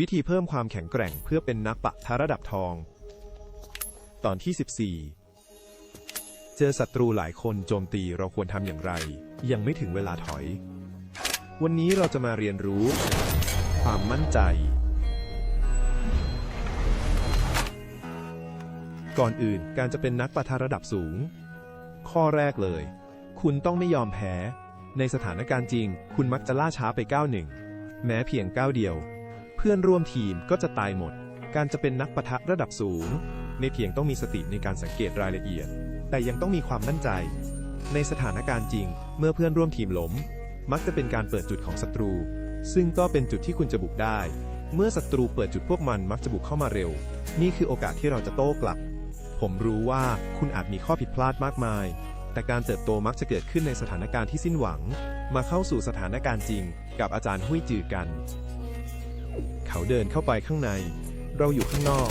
วิธีเพิ่มความแข็งแกร่งเพื่อเป็นนักปะทะระดับทอง ตอนที่ 14 เจอศัตรูหลายคนโจมตีเราควรทำอย่างไร ยังไม่ถึงเวลาถอย วันนี้เราจะมาเรียนรู้ ความมั่นใจ ก่อนอื่นการจะเป็นนักปะทะระดับสูง ข้อแรกเลย คุณต้องไม่ยอมแพ้ ในสถานการณ์จริง คุณมักจะล่าช้าไปก้าวหนึ่งแม้เพียงก้าวเดียว พื่อนร่วมทีมก็จะตายหมด การจะเป็นนักปะทะระดับสูงไม่เพียงต้องมีสติในการสังเกตรายละเอียด แต่ยังต้องมีความมั่นใจ ในสถานการณ์จริง เมื่อเพื่อนร่วมทีมล้ม มักจะเป็นการเปิดจุดของศัตรู ซึ่งก็เป็นจุดที่คุณจะบุกได้ เมื่อศัตรูเปิดจุดพวกมันมักจะบุกเข้ามาเร็ว นี่คือโอกาสที่เราจะโต้กลับ ผมรู้ว่าคุณอาจมีข้อผิดพลาดมากมาย แต่การเติบโตมักจะเกิดขึ้นในสถานการณ์ที่สิ้นหวัง มาเข้าสู่สถานการณ์จริง กับอาจารย์หุ้ยจือกัน เขาเดินเข้าไปข้างใน เราอยู่ข้างนอก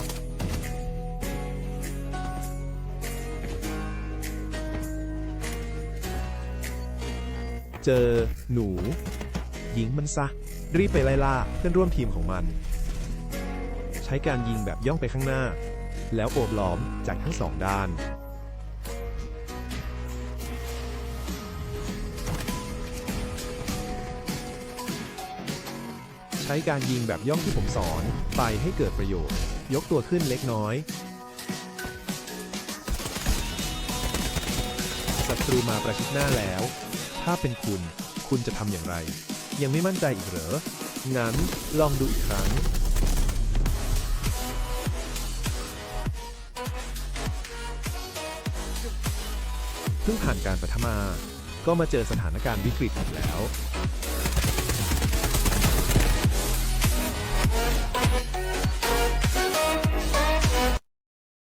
เจอ หนูยิงมันซะ รีบไปไล่ล่าเพื่อนร่วมทีมของมัน ใช้การยิงแบบย่องไปข้างหน้า แล้วโอบล้อมจากทั้งสองด้าน ใช้การยิงแบบย่องที่ผมสอนไปให้เกิดประโยชน์ ยกตัวขึ้นเล็กน้อย ศัตรูมาประชิดหน้าแล้ว ถ้าเป็นคุณ คุณจะทำอย่างไร ยังไม่มั่นใจอีกเหรอ งั้นลองดูอีกครั้งเพิ่งผ่านการปฐมา ก็มาเจอสถานการณ์วิกฤตอีกแล้ว